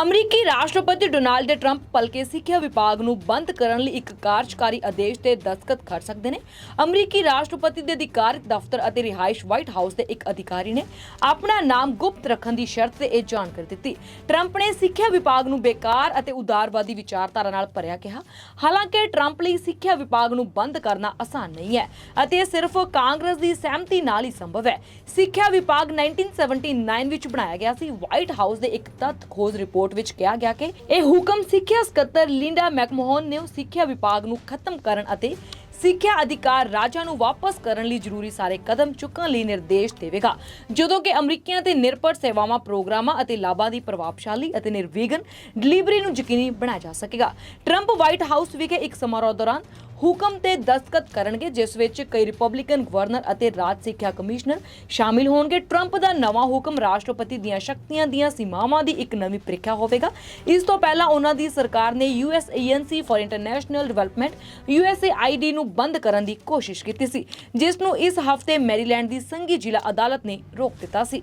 ਅਮਰੀਕੀ ਰਾਸ਼ਟਰਪਤੀ Donald Trump ਭਲਕੇ ਸਿੱਖਿਆ ਵਿਭਾਗ ਨੂੰ ਬੰਦ ਕਰਨ ਲਈ ਇੱਕ ਕਾਰਜਕਾਰੀ ਆਦੇਸ਼ ਤੇ ਦਸਤਖਤ ਕਰ ਸਕਦੇ ਨੇ। ਅਮਰੀਕੀ ਰਾਸ਼ਟਰਪਤੀ ਦੇ ਅਧਿਕਾਰਿਤ ਦਫ਼ਤਰ ਅਤੇ ਰਿਹਾਇਸ਼ ਵਾਈਟ ਹਾਊਸ ਦੇ ਇੱਕ ਅਧਿਕਾਰੀ ਨੇ ਆਪਣਾ ਨਾਮ ਗੁਪਤ ਰੱਖਣ ਦੀ ਸ਼ਰਤ ਤੇ ਇਹ ਜਾਣਕਾਰੀ ਦਿੱਤੀ। ਟਰੰਪ ਨੇ ਸਿੱਖਿਆ ਵਿਭਾਗ ਨੂੰ ਬੇਕਾਰ ਅਤੇ ਉਦਾਰਵਾਦੀ ਵਿਚਾਰਧਾਰਾ ਨਾਲ ਭਰਿਆ ਕਿਹਾ। ਹਾਲਾਂਕਿ ਟਰੰਪ ਲਈ ਸਿੱਖਿਆ ਵਿਭਾਗ ਨੂੰ ਬੰਦ ਕਰਨਾ ਆਸਾਨ ਨਹੀਂ ਹੈ ਅਤੇ ਇਹ ਸਿਰਫ ਕਾਂਗਰਸ ਦੀ ਸਹਿਮਤੀ ਨਾਲ ਹੀ ਸੰਭਵ ਹੈ। ਸਿੱਖਿਆ ਵਿਭਾਗ 1979 ਵਿੱਚ ਬਣਾਇਆ ਗਿਆ ਸੀ। ਵਾਈਟ ਹਾਊਸ ਦੇ ਇੱਕ ਤੱਥ ਖੋਜ ਰਿਪੋਰਟ ਵਿੱਚ ਕਿਹਾ ਗਿਆ ਕਿ ਇਹ ਹੁਕਮ ਸਿੱਖਿਆ ਸਕੱਤਰ ਲਿੰਡਾ ਮੈਕਮੋਹਨ ਨੇ ਸਿੱਖਿਆ ਵਿਭਾਗ ਨੂੰ ਖਤਮ ਕਰਨ ਅਤੇ ਸਿੱਖਿਆ ਅਧਿਕਾਰ ਰਾਜਾਂ ਨੂੰ ਵਾਪਸ ਕਰਨ ਲਈ ਜ਼ਰੂਰੀ ਸਾਰੇ ਕਦਮ ਚੁੱਕਣ ਲਈ ਨਿਰਦੇਸ਼ ਦੇਵੇਗਾ। ਜਦੋਂ ਕਿ ਅਮਰੀਕੀਆਂ ਤੇ ਨਿਰਭਰ ਸੇਵਾਵਾਂ, ਪ੍ਰੋਗਰਾਮਾਂ ਅਤੇ ਲਾਭਾਂ ਦੀ ਪ੍ਰਭਾਵਸ਼ਾਲੀ ਅਤੇ ਨਿਰਵਿਘਨ ਡਿਲੀਵਰੀ ਨੂੰ ਯਕੀਨੀ ਬਣਾਇਆ ਜਾ ਸਕੇਗਾ। ਟਰੰਪ ਵਾਈਟ ਹਾਊਸ ਵਿਖੇ ਇੱਕ ਸਮਾਰੋਹ ਦੌਰਾਨ ਹੁਕਮ ਤੇ ਦਸਤਖਤ ਕਰਨਗੇ, ਜਿਸ ਵਿੱਚ ਕਈ ਰਿਪਬਲਿਕਨ ਗਵਰਨਰ ਅਤੇ ਰਾਜ ਸਿੱਖਿਆ ਕਮਿਸ਼ਨਰ ਸ਼ਾਮਿਲ ਹੋਣਗੇ। ਟਰੰਪ ਦਾ ਨਵਾਂ ਹੁਕਮ ਰਾਸ਼ਟਰਪਤੀ ਦੀਆਂ ਸ਼ਕਤੀਆਂ ਦੀਆਂ ਸੀਮਾਵਾਂ ਦੀ ਇੱਕ ਨਵੀਂ ਪ੍ਰੀਖਿਆ ਹੋਵੇਗਾ। ਇਸ ਤੋਂ ਪਹਿਲਾਂ ਉਹਨਾਂ ਦੀ ਸਰਕਾਰ ਨੇ US agency for international development USAID ਨੂੰ ਬੰਦ ਕਰਨ ਦੀ ਕੋਸ਼ਿਸ਼ ਕੀਤੀ ਸੀ, ਜਿਸ ਨੂੰ ਇਸ ਹਫ਼ਤੇ ਮੈਰੀਲੈਂਡ ਦੀ ਸੰਘੀ ਜ਼ਿਲ੍ਹਾ ਅਦਾਲਤ ਨੇ ਰੋਕ ਦਿੱਤਾ ਸੀ।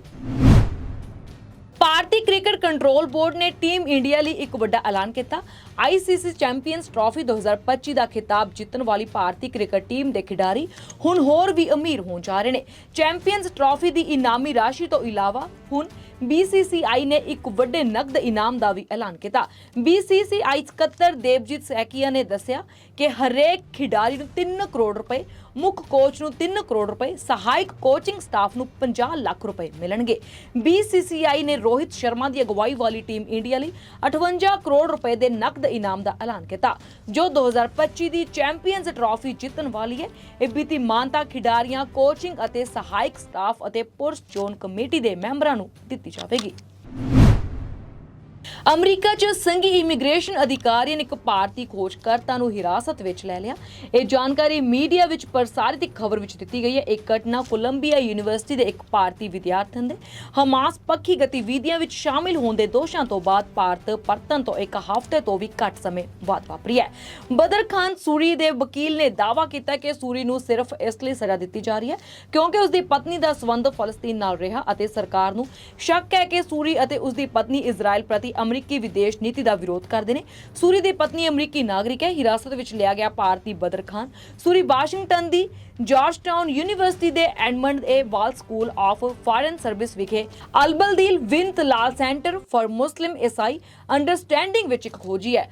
ਭਾਰਤੀ ਕ੍ਰਿਕਟ ਕੰਟਰੋਲ ਬੋਰਡ ਨੇ ਟੀਮ ਇੰਡੀਆ ਲਈ ਇੱਕ ਵੱਡਾ ਐਲਾਨ ਕੀਤਾ। ਆਈਸੀਸੀ ਚੈਂਪੀਅਨਸ ਟਰਾਫੀ 2025 ਦਾ ਖਿਤਾਬ ਜਿੱਤਣ ਵਾਲੀ ਭਾਰਤੀ ਕ੍ਰਿਕਟ ਟੀਮ ਦੇ ਖਿਡਾਰੀ ਹੁਣ ਹੋਰ ਵੀ ਅਮੀਰ ਹੋਣ ਜਾ ਰਹੇ ਨੇ। ਚੈਂਪੀਅਨਸ ਟਰਾਫੀ ਦੀ ਇਨਾਮੀ ਰਾਸ਼ੀ ਤੋਂ ਇਲਾਵਾ ਹੁਣ BCCI ਨੇ ਇੱਕ ਵੱਡੇ ਨਕਦ ਇਨਾਮ ਦਾ ਵੀ ਐਲਾਨ ਕੀਤਾ। BCCI ਸਕੱਤਰ ਦੇਵਜੀਤ ਸੈਕੀਆ ਨੇ ਦੱਸਿਆ ਕਿ ਹਰੇਕ ਖਿਡਾਰੀ ਨੂੰ 3 ਕਰੋੜ ਰੁਪਏ ਮੁੱਖ ਕੋਚ ਨੂੰ 3 ਕਰੋੜ ਰੁਪਏ, ਸਹਾਇਕ ਕੋਚਿੰਗ ਸਟਾਫ ਨੂੰ 50 ਲੱਖ ਰੁਪਏ ਮਿਲਣਗੇ। BCCI ਨੇ ਰੋਹਿਤ ਸ਼ਰਮਾ ਦੀ ਅਗਵਾਈ ਵਾਲੀ ਟੀਮ ਇੰਡੀਆ ਲਈ 58 ਕਰੋੜ ਰੁਪਏ ਦੇ ਨਕਦ ਇਨਾਮ ਦਾ ਐਲਾਨ ਕੀਤਾ, ਜੋ 2025 ਦੀ ਚੈਂਪੀਅਨਸ ਟਰਾਫੀ ਜਿੱਤਣ ਵਾਲੀ ਹੈ। ਇਹ ਬੀਤੀ ਮਾਨਤਾ ਖਿਡਾਰੀਆਂ ਕੋਚਿੰਗ ਅਤੇ ਸਹਾਇਕ ਸਟਾਫ ਅਤੇ ਪੁਰਸ਼ ਚੋਣ ਕਮੇਟੀ ਦੇ ਮੈਂਬਰਾਂ ਨੂੰ ਦਿੱਤੀ ਜਾਵੇਗੀ। ਅਮਰੀਕਾ 'ਚ ਸੰਘੀ ਇਮੀਗ੍ਰੇਸ਼ਨ ਅਧਿਕਾਰੀ ਨੇ ਇੱਕ ਭਾਰਤੀ ਖੋਜਕਰਤਾ ਨੂੰ ਹਿਰਾਸਤ ਵਿੱਚ ਲੈ ਲਿਆ। ਇਹ ਜਾਣਕਾਰੀ ਮੀਡੀਆ ਵਿੱਚ ਪ੍ਰਸਾਰਿਤ ਇੱਕ ਖਬਰ ਵਿੱਚ ਦਿੱਤੀ ਗਈ ਹੈ। ਇਹ ਘਟਨਾ ਕੋਲੰਬੀਆ ਯੂਨੀਵਰਸਿਟੀ ਦੇ ਇੱਕ ਭਾਰਤੀ ਵਿਦਿਆਰਥਣ ਦੇ ਹਮਾਸ ਪੱਖੀ ਗਤੀਵਿਧੀਆਂ ਵਿੱਚ ਸ਼ਾਮਿਲ ਹੋਣ ਦੇ ਦੋਸ਼ਾਂ ਤੋਂ ਬਾਅਦ ਭਾਰਤ ਪਰਤਣ ਤੋਂ ਇੱਕ ਹਫ਼ਤੇ ਤੋਂ ਵੀ ਘੱਟ ਸਮੇਂ ਬਾਅਦ ਵਾਪਰੀ ਹੈ। ਬਦਰ ਖਾਨ ਸੂਰੀ ਦੇ ਵਕੀਲ ਨੇ ਦਾਅਵਾ ਕੀਤਾ ਕਿ ਸੂਰੀ ਨੂੰ ਸਿਰਫ ਇਸ ਲਈ ਸਜ਼ਾ ਦਿੱਤੀ ਜਾ ਰਹੀ ਹੈ ਕਿਉਂਕਿ ਉਸ ਦੀ ਪਤਨੀ ਦਾ ਸਬੰਧ ਫਲਸਤੀਨ ਨਾਲ ਰਿਹਾ ਅਤੇ ਸਰਕਾਰ ਨੂੰ ਸ਼ੱਕ ਹੈ ਕਿ ਸੂਰੀ ਅਤੇ ਉਸ ਦੀ ਪਤਨੀ ਇਜ਼ਰਾਈਲ ਪ੍ਰਤੀ ਅਮਰੀਕੀ ਵਿਦੇਸ਼ ਨੀਤੀ ਦਾ ਵਿਰੋਧ ਕਰਦੇ ਨੇ। ਸੂਰੀ ਦੀ ਪਤਨੀ ਅਮਰੀਕੀ ਨਾਗਰਿਕ ਹੈ, ਹਿਰਾਸਤ ਵਿੱਚ ਲਿਆ ਗਿਆ ਭਾਰਤੀ ਬਦਰ ਖਾਨ। ਸੂਰੀ ਵਾਸ਼ਿੰਗਟਨ ਦੀ ਜਾਰਜਟਾਊਨ ਯੂਨੀਵਰਸਿਟੀ ਦੇ Edmund A Walsh school of foreign service ਵਿਖੇ ਅਲਬਲਦੀਲ ਵਿੰਤ ਲਾਲ ਸੈਂਟਰ ਫਾਰ ਮੁਸਲਿਮ ਈਸਾਈ ਅੰਡਰਸਟੈਂਡਿੰਗ ਵਿੱਚ ਇੱਕ ਖੋਜੀ ਹੈ।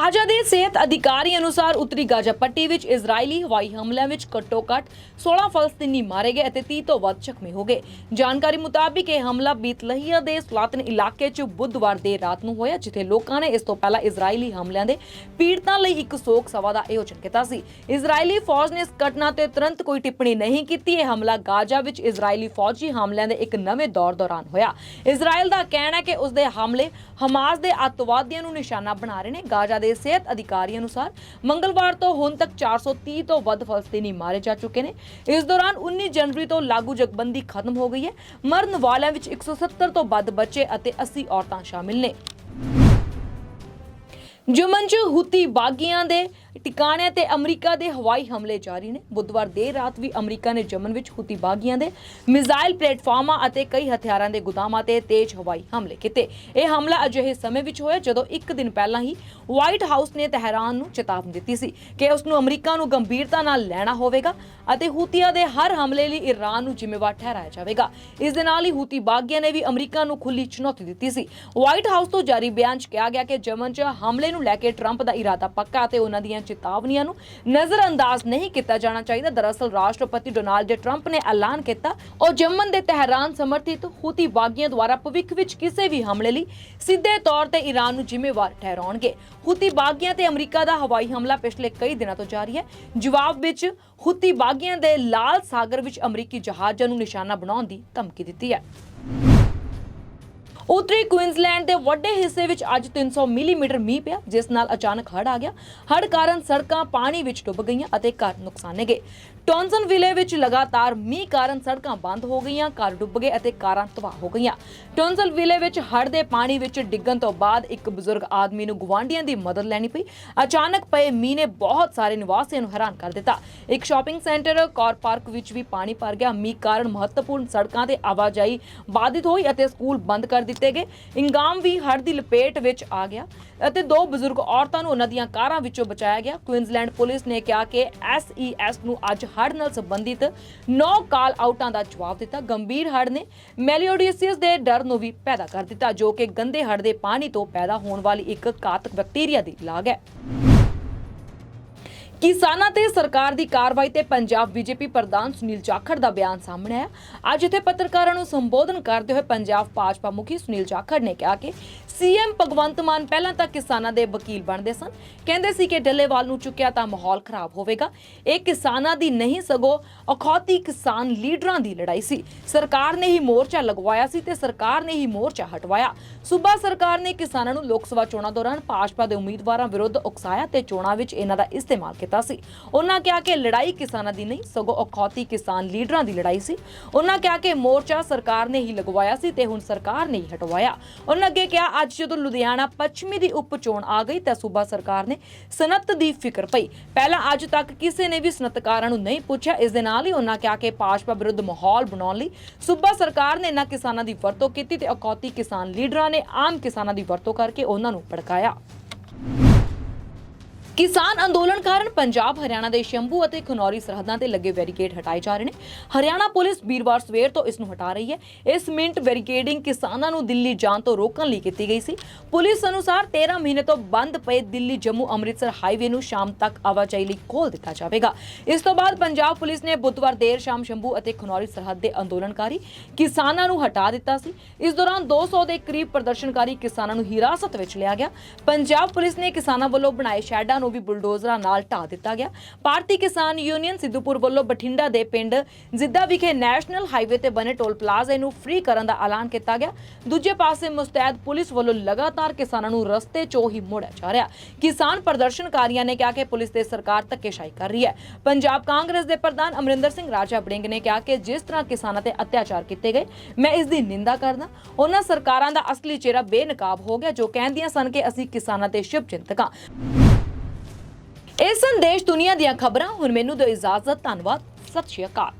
ਗਾਜ਼ਾ ਦੇ ਸਿਹਤ ਅਧਿਕਾਰੀ ਅਨੁਸਾਰ ਉੱਤਰੀ ਗਾਜ਼ਾ ਪੱਟੀ ਵਿੱਚ ਇਜ਼ਰਾਈਲੀ ਹਵਾਈ ਹਮਲਿਆਂ ਵਿੱਚ ਘੱਟੋ-ਘੱਟ 16 ਫਲਸਤੀਨੀ ਮਾਰੇ ਗਏ ਅਤੇ 30 ਤੋਂ ਵੱਧ ਜ਼ਖਮੀ ਹੋ ਗਏ। ਜਾਣਕਾਰੀ ਮੁਤਾਬਿਕ ਇਹ ਹਮਲਾ ਬੀਤਲਹੀਆ ਦੇ ਸਲਾਤਨ ਇਲਾਕੇ 'ਚ ਬੁੱਧਵਾਰ ਦੇ ਰਾਤ ਨੂੰ ਹੋਇਆ, ਜਿੱਥੇ ਲੋਕਾਂ ਨੇ ਇਸ ਤੋਂ ਪਹਿਲਾਂ ਇਜ਼ਰਾਈਲੀ ਹਮਲਿਆਂ ਦੇ ਪੀੜਤਾਂ ਲਈ ਇੱਕ ਸੋਗ ਸਭਾ ਦਾ ਆਯੋਜਨ ਕੀਤਾ ਸੀ। ਇਜ਼ਰਾਈਲੀ ਫੌਜ ਨੇ ਇਸ ਘਟਨਾ ਤੇ ਤੁਰੰਤ ਕੋਈ ਟਿੱਪਣੀ ਨਹੀਂ ਕੀਤੀ। ਇਹ ਹਮਲਾ ਗਾਜ਼ਾ ਵਿੱਚ ਇਜ਼ਰਾਈਲੀ ਫੌਜੀ ਹਮਲਿਆਂ ਦੇ ਇੱਕ ਨਵੇਂ ਦੌਰ ਦੌਰਾਨ ਹੋਇਆ। ਇਜ਼ਰਾਈਲ ਦਾ ਕਹਿਣਾ ਹੈ ਕਿ ਉਸ ਦੇ ਹਮਲੇ ਹਮਾਸ ਦੇ ਅੱਤਵਾਦੀਆਂ ਨੂੰ ਨਿਸ਼ਾਨਾ ਬਣਾ ਰਹੇ ਨੇ। ਗਾਜ਼ਾ ਦੇ ਸਿਹਤ ਅਧਿਕਾਰੀ ਅਨੁਸਾਰ ਮੰਗਲਵਾਰ ਤੋਂ ਹੁਣ ਤੱਕ 430 ਤੋਂ ਵੱਧ ਫਲਸਤੀਨੀ ਮਾਰੇ ਜਾ ਚੁੱਕੇ ਨੇ। ਇਸ ਦੌਰਾਨ 19 ਜਨਵਰੀ ਤੋਂ ਲਾਗੂ ਜਗਬੰਦੀ ਖਤਮ ਹੋ ਗਈ ਹੈ। ਮਰਨ ਵਾਲਿਆਂ ਵਿੱਚ 170 ਤੋਂ ਵੱਧ ਬੱਚੇ ਅਤੇ 80 ਔਰਤਾਂ ਸ਼ਾਮਿਲ ਨੇ। ਯਮਨ 'ਚ ਹੁਤੀ ਬਾਗੀਆਂ ਦੇ ਟਿਕਾਣਿਆਂ ਤੇ ਅਮਰੀਕਾ ਦੇ ਹਵਾਈ ਹਮਲੇ ਜਾਰੀ ਨੇ। ਬੁੱਧਵਾਰ ਦੇਰ ਰਾਤ ਵੀ ਅਮਰੀਕਾ ਨੇ ਜਮਨ ਵਿੱਚ ਹੁਤੀ ਬਾਗੀਆਂ ਦੇ ਮਿਜ਼ਾਈਲ ਪਲੇਟਫਾਰਮਾਂ ਅਤੇ ਕਈ ਹਥਿਆਰਾਂ ਦੇ ਗੁਦਾਮਾਂ ਤੇ ਤੇਜ਼ ਹਵਾਈ ਹਮਲੇ ਕੀਤੇ। ਇਹ ਹਮਲਾ ਅਜਿਹੇ ਸਮੇਂ ਵਿੱਚ ਹੋਇਆ ਜਦੋਂ ਇੱਕ ਦਿਨ ਪਹਿਲਾਂ ਹੀ ਵਾਈਟ ਹਾਊਸ ਨੇ ਤਹਿਰਾਨ ਨੂੰ ਚੇਤਾਵਨੀ ਦਿੱਤੀ ਸੀ ਕਿ ਉਸ ਨੂੰ ਅਮਰੀਕਾ ਨੂੰ ਗੰਭੀਰਤਾ ਨਾਲ ਲੈਣਾ ਹੋਵੇਗਾ ਅਤੇ ਹੂਤੀਆਂ ਦੇ ਹਰ ਹਮਲੇ ਲਈ ਇਰਾਨ ਨੂੰ ਜ਼ਿੰਮੇਵਾਰ ਠਹਿਰਾਇਆ ਜਾਵੇਗਾ। ਇਸ ਦੇ ਨਾਲ ਹੀ ਹੂਤੀ ਬਾਗੀਆਂ ਨੇ ਵੀ ਅਮਰੀਕਾ ਨੂੰ ਖੁੱਲੀ ਚੁਣੌਤੀ ਦਿੱਤੀ ਸੀ। ਵਾਈਟ ਹਾਊਸ ਤੋਂ ਜਾਰੀ ਬਿਆਨ 'ਚ ਕਿਹਾ ਗਿਆ ਕਿ ਜਮਨ 'ਚ ਹਮਲੇ ਨੂੰ ਲੈ ਕੇ ਟਰੰਪ ਦਾ ਇਰਾਦਾ ਪੱਕਾ ਅਤੇ ਉਹਨਾਂ ਦੀਆਂ ਚੇਤਾਵਨੀਆਂ ਨੂੰ ਨਜ਼ਰਅੰਦਾਜ਼ ਨਹੀਂ ਕੀਤਾ ਜਾਣਾ ਚਾਹੀਦਾ। ਦਰਅਸਲ ਰਾਸ਼ਟਰਪਤੀ ਡੋਨਾਲਡ ਟਰੰਪ ਨੇ ਐਲਾਨ ਕੀਤਾ, ਉਹ ਯਮਨ ਦੇ ਤਹਿਰਾਨ ਸਮਰਥਿਤ ਹੂਤੀ ਬਾਗੀਆਂ ਦੁਆਰਾ ਭਵਿੱਖ ਵਿੱਚ ਕਿਸੇ ਵੀ ਹਮਲੇ ਲਈ ਸਿੱਧੇ ਤੌਰ ਤੇ ਈਰਾਨ ਨੂੰ ਜ਼ਿੰਮੇਵਾਰ ਠਹਿਰਾਉਣਗੇ। ਹੂਤੀ ਬਾਗੀਆਂ ਤੇ ਅਮਰੀਕਾ ਦਾ ਹਵਾਈ ਹਮਲਾ ਪਿਛਲੇ ਕਈ ਦਿਨਾਂ ਤੋਂ ਜਾਰੀ ਹੈ। ਜਵਾਬ ਵਿੱਚ, ਹੂਤੀ ਬਾਗੀਆਂ ਦੇ ਲਾਲ ਸਾਗਰ ਵਿੱਚ ਅਮਰੀਕੀ ਜਹਾਜ਼ਾਂ ਨੂੰ ਨਿਸ਼ਾਨਾ ਬਣਾਉਣ ਦੀ ਧਮਕੀ ਦਿੱਤੀ ਹੈ। ਉੱਤਰੀ ਕੁਇਨਜ਼ਲੈਂਡ ਦੇ ਵੱਡੇ ਹਿੱਸੇ ਵਿੱਚ ਅੱਜ 300 ਮਿਲੀਮੀਟਰ ਮੀਂਹ ਪਿਆ, ਜਿਸ ਨਾਲ ਅਚਾਨਕ ਹੜ੍ਹ ਆ ਗਿਆ। ਹੜ੍ਹ ਕਾਰਨ ਸੜਕਾਂ ਪਾਣੀ ਵਿੱਚ ਡੁੱਬ ਗਈਆਂ ਅਤੇ ਘਰ ਨੁਕਸਾਨੇ ਗਏ। ਟੌਨਸਨ ਵਿਲੇ ਵਿੱਚ ਲਗਾਤਾਰ ਮੀਂਹ ਕਾਰਨ ਸੜਕਾਂ ਬੰਦ ਹੋ ਗਈਆਂ, ਘਰ ਡੁੱਬ ਗਏ ਅਤੇ ਕਾਰਾਂ ਤਬਾਹ ਹੋ ਗਈਆਂ। ਟੌਨਸਨ ਵਿਲੇ ਵਿੱਚ ਹੜ੍ਹ ਦੇ ਪਾਣੀ ਵਿੱਚ ਡਿੱਗਣ ਤੋਂ ਬਾਅਦ ਇੱਕ ਬਜ਼ੁਰਗ ਆਦਮੀ ਨੂੰ ਗਵਾਂਢੀਆਂ ਦੀ ਮਦਦ ਲੈਣੀ ਪਈ। ਅਚਾਨਕ ਪਏ ਮੀਂਹ ਨੇ ਬਹੁਤ ਸਾਰੇ ਨਿਵਾਸੀਆਂ ਨੂੰ ਹੈਰਾਨ ਕਰ ਦਿੱਤਾ। ਇੱਕ ਸ਼ਾਪਿੰਗ ਸੈਂਟਰ ਕੌਰ ਪਾਰਕ ਵਿੱਚ ਵੀ ਪਾਣੀ ਭਰ ਗਿਆ। ਮੀਂਹ ਕਾਰਨ ਮਹੱਤਵਪੂਰਨ ਸੜਕਾਂ ਤੇ ਆਵਾਜਾਈ ਬਾਧਿਤ ਹੋਈ ਅਤੇ ਸਕੂਲ ਬੰਦ ਕਰ ਦਿੱਤੇ ਗਏ। ਇੰਗਾਮ ਵੀ ਹੜ੍ਹ ਦੀ ਲਪੇਟ ਵਿੱਚ ਆ ਗਿਆ ਅਤੇ ਦੋ ਬਜ਼ੁਰਗ ਔਰਤਾਂ ਨੂੰ ਉਹਨਾਂ ਦੀਆਂ ਕਾਰਾਂ ਵਿੱਚੋਂ ਬਚਾਇਆ ਗਿਆ। ਕੁਇਨਜ਼ਲੈਂਡ ਪੁਲਿਸ ਨੇ ਕਿਹਾ ਕਿ ਐਸਈਐਸ ਨੂੰ ਅੱਜ ਹੜ੍ਹ ਨਾਲ ਸੰਬੰਧਿਤ 9 ਕਾਲ ਆਊਟਾਂ ਦਾ ਜਵਾਬ ਦਿੱਤਾ। ਗੰਭੀਰ ਹੜ੍ਹ ਨੇ ਮੈਲੀਓਡੀਸੀਅਸ ਦੇ ਡਰ ਨੂੰ ਵੀ ਪੈਦਾ ਕਰ ਦਿੱਤਾ, ਜੋ ਕਿ ਗੰਦੇ ਹੜ ਦੇ ਪਾਣੀ ਤੋਂ ਪੈਦਾ ਹੋਣ ਵਾਲੀ ਇੱਕ ਘਾਤਕ ਬੈਕਟੀਰੀਆ ਦੀ ਲਾਗ ਹੈ। ਕਿਸਾਨਾਂ ਤੇ ਸਰਕਾਰ ਦੀ ਕਾਰਵਾਈ ਤੇ ਪੰਜਾਬ ਬੀਜੇਪੀ ਪ੍ਰਧਾਨ ਸੁਨੀਲ ਜਾਖੜ ਦਾ ਬਿਆਨ ਸਾਹਮਣੇ ਆਇਆ। ਅੱਜ ਇੱਥੇ ਪੱਤਰਕਾਰਾਂ ਨੂੰ ਸੰਬੋਧਨ ਕਰਦੇ ਹੋਏ ਪੰਜਾਬ ਭਾਜਪਾ ਮੁਖੀ ਸੁਨੀਲ ਜਾਖੜ ਨੇ ਕਿਹਾ ਕਿ ਸੀਐਮ ਭਗਵੰਤ ਮਾਨ ਪਹਿਲਾਂ ਤਾਂ ਕਿਸਾਨਾਂ ਦੇ ਵਕੀਲ ਬਣਦੇ ਸਨ। ਕਹਿੰਦੇ ਸੀ ਕਿ ਡੱਲੇਵਾਲ ਨੂੰ ਚੁੱਕਿਆ ਤਾਂ ਮਾਹੌਲ ਖਰਾਬ ਹੋਵੇਗਾ। ਇਹ ਕਿਸਾਨਾਂ ਦੀ ਨਹੀਂ, ਸਗੋਂ ਅਖੌਤੀ ਕਿਸਾਨ ਲੀਡਰਾਂ ਦੀ ਲੜਾਈ ਸੀ। ਸਰਕਾਰ ਨੇ ਹੀ ਮੋਰਚਾ ਲਗਵਾਇਆ ਸੀ ਤੇ ਸਰਕਾਰ ਨੇ ਹੀ ਮੋਰਚਾ ਹਟਵਾਇਆ। ਸੂਬਾ ਸਰਕਾਰ ਨੇ ਕਿਸਾਨਾਂ ਨੂੰ ਲੋਕ ਸਭਾ ਚੋਣਾਂ ਦੌਰਾਨ ਭਾਜਪਾ ਦੇ ਉਮੀਦਵਾਰਾਂ ਵਿਰੁੱਧ ਉਕਸਾਇਆ ਤੇ ਚੋਣਾਂ ਵਿੱਚ ਇਹਨਾਂ ਦਾ ਇਸਤੇਮਾਲ ਕੀਤਾ ਸੀ। ਉਹਨਾਂ ਕਿਹਾ ਕਿ ਲੜਾਈ ਕਿਸਾਨਾਂ ਦੀ ਨਹੀਂ, ਸਗੋਂ ਅਖੌਤੀ ਕਿਸਾਨ ਲੀਡਰਾਂ ਦੀ ਲੜਾਈ ਸੀ। ਉਹਨਾਂ ਕਿਹਾ ਕਿ ਮੋਰਚਾ ਸਰਕਾਰ ਨੇ ਹੀ ਲਗਵਾਇਆ ਸੀ ਤੇ ਹੁਣ ਸਰਕਾਰ ਨੇ ਹੀ ਹਟਵਾਇਆ। ਉਹਨਾਂ ਅੱਗੇ ਕਿਹਾ, ਅੱਜ ਜਦੋਂ ਲੁਧਿਆਣਾ ਪੱਛਮੀ ਦੀ ਉਪ ਆ ਗਈ ਤਾਂ ਸੂਬਾ ਸਰਕਾਰ ਨੇ ਸਨਅਤ ਦੀ ਫਿਕਰ ਪਈ। ਪਹਿਲਾਂ ਅੱਜ ਤੱਕ ਕਿਸੇ ਨੇ ਵੀ ਸਨਅਤਕਾਰਾਂ ਨੂੰ ਨਹੀਂ ਪੁੱਛਿਆ। ਇਸ ਦੇ ਨਾਲ ਹੀ ਉਹਨਾਂ ਕਿਹਾ ਕਿ ਭਾਜਪਾ ਵਿਰੁੱਧ ਮਾਹੌਲ ਬਣਾਉਣ ਲਈ ਸੂਬਾ ਸਰਕਾਰ ਨੇ ਇਹਨਾਂ ਕਿਸਾਨਾਂ ਦੀ ਵਰਤੋਂ ਕੀਤੀ ਤੇ ਅਕੌਤੀ ਕਿਸਾਨ ਲੀਡਰਾਂ ਨੇ ਆਮ ਕਿਸਾਨਾਂ ਦੀ ਵਰਤੋਂ ਕਰਕੇ ਉਹਨਾਂ ਨੂੰ ਭੜਕਾਇਆ। ਕਿਸਾਨ ਅੰਦੋਲਨ ਕਾਰਨ ਪੰਜਾਬ, ਹਰਿਆਣਾ ਦੇ ਸ਼ੰਭੂ ਅਤੇ ਖਨੌਰੀ ਸਰਹੱਦਾਂ ਤੇ ਲੱਗੇ ਬੈਰੀਕੇਡ ਹਟਾਏ ਜਾ ਰਹੇ ਨੇ। ਹਰਿਆਣਾ ਪੁਲਿਸ ਵੀਰਵਾਰ ਸਵੇਰ ਤੋਂ ਇਸ ਨੂੰ ਹਟਾ ਰਹੀ ਹੈ। ਇਸ ਮਿੰਟ ਬੈਰੀਕੇਡਿੰਗ ਕਿਸਾਨਾਂ ਨੂੰ ਦਿੱਲੀ ਜਾਣ ਤੋਂ ਰੋਕਣ ਲਈ ਕੀਤੀ ਗਈ ਸੀ। ਪੁਲਿਸ ਅਨੁਸਾਰ 13 ਮਹੀਨੇ ਤੋਂ ਬੰਦ ਪਏ ਦਿੱਲੀ, ਜੰਮੂ, ਅੰਮ੍ਰਿਤਸਰ ਹਾਈਵੇ ਨੂੰ ਸ਼ਾਮ ਤੱਕ ਆਵਾਜਾਈ ਲਈ ਖੋਲ ਦਿੱਤਾ ਜਾਵੇਗਾ। ਇਸ ਤੋਂ ਬਾਅਦ ਪੰਜਾਬ ਪੁਲਿਸ ਨੇ ਬੁੱਧਵਾਰ ਦੇਰ ਸ਼ਾਮ ਸ਼ੰਭੂ ਅਤੇ ਖਨੌਰੀ ਸਰਹੱਦ ਦੇ ਅੰਦੋਲਨਕਾਰੀ ਕਿਸਾਨਾਂ ਨੂੰ ਹਟਾ ਦਿੱਤਾ ਸੀ। ਇਸ ਦੌਰਾਨ 200 ਦੇ ਕਰੀਬ ਪ੍ਰਦਰਸ਼ਨਕਾਰੀ ਕਿਸਾਨਾਂ ਨੂੰ ਹਿਰਾਸਤ ਵਿੱਚ ਲਿਆ ਗਿਆ। ਪੰਜਾਬ ਪੁਲਿਸ ਨੇ ਕਿਸਾਨਾਂ ਵੱਲੋਂ ਬਣਾਏ ਸ਼ੈਡਾਂ ਨੂੰ ਵੀ ਬੁਲਡੋਜ਼ਰਾਂ ਨਾਲ ਢਾ ਦਿੱਤਾ ਗਿਆ। ਭਾਰਤੀ ਕਿਸਾਨ ਯੂਨੀਅਨ ਸਿੱਧੂਪੁਰ ਵੱਲੋਂ ਬਠਿੰਡਾ ਦੇ ਪਿੰਡ ਜ਼ਿੱਦਾ ਵਿਖੇ ਨੈਸ਼ਨਲ ਹਾਈਵੇ ਤੇ ਬਣੇ ਟੋਲ ਪਲਾਜ਼ੇ ਨੂੰ ਫ੍ਰੀ ਕਰਨ ਦਾ ਐਲਾਨ ਕੀਤਾ ਗਿਆ। ਦੂਜੇ ਪਾਸੇ ਮੁਸਤੈਦ ਪੁਲਿਸ ਵੱਲੋਂ ਲਗਾਤਾਰ ਕਿਸਾਨਾਂ ਨੂੰ ਰਸਤੇ 'ਚੋਂ ਹੀ ਮੋੜਿਆ ਜਾ ਰਿਹਾ। ਕਿਸਾਨ ਪ੍ਰਦਰਸ਼ਨਕਾਰੀਆਂ ਨੇ ਕਿਹਾ ਕਿ ਪੁਲਿਸ ਤੇ ਸਰਕਾਰ ਧੱਕੇਸ਼ਾਹੀ ਕਰ ਰਹੀ ਹੈ। ਪੰਜਾਬ ਕਾਂਗਰਸ ਦੇ ਪ੍ਰਧਾਨ ਅਮਰਿੰਦਰ ਸਿੰਘ ਰਾਜਾ ਬੜਿੰਗ ਨੇ ਕਿਹਾ ਕਿ ਜਿਸ ਤਰ੍ਹਾਂ ਕਿਸਾਨਾਂ ਤੇ ਅਤਿਆਚਾਰ ਕੀਤੇ ਗਏ, ਮੈਂ ਇਸ ਦੀ ਨਿੰਦਾ ਕਰਦਾ। ਉਹਨਾਂ ਸਰਕਾਰਾਂ ਦਾ ਅਸਲੀ ਚਿਹਰਾ ਬੇਨਕਾਬ ਹੋ ਗਿਆ ਜੋ ਕਹਿੰਦੀਆਂ ਸਨ ਕਿ ਅਸੀਂ ਕਿਸਾਨਾਂ ਤੇ ਸ਼ੁਭ ਚਿੰਤਕਾਂ ਇਹ ਸੰਦੇਸ਼ ਦੁਨੀਆ ਦੀਆਂ ਖਬਰਾਂ ਹੁਣ ਮੈਨੂੰ ਦਿਓ ਇਜਾਜ਼ਤ ਧੰਨਵਾਦ ਸਤਿ ਸ਼੍ਰੀ ਅਕਾਲ।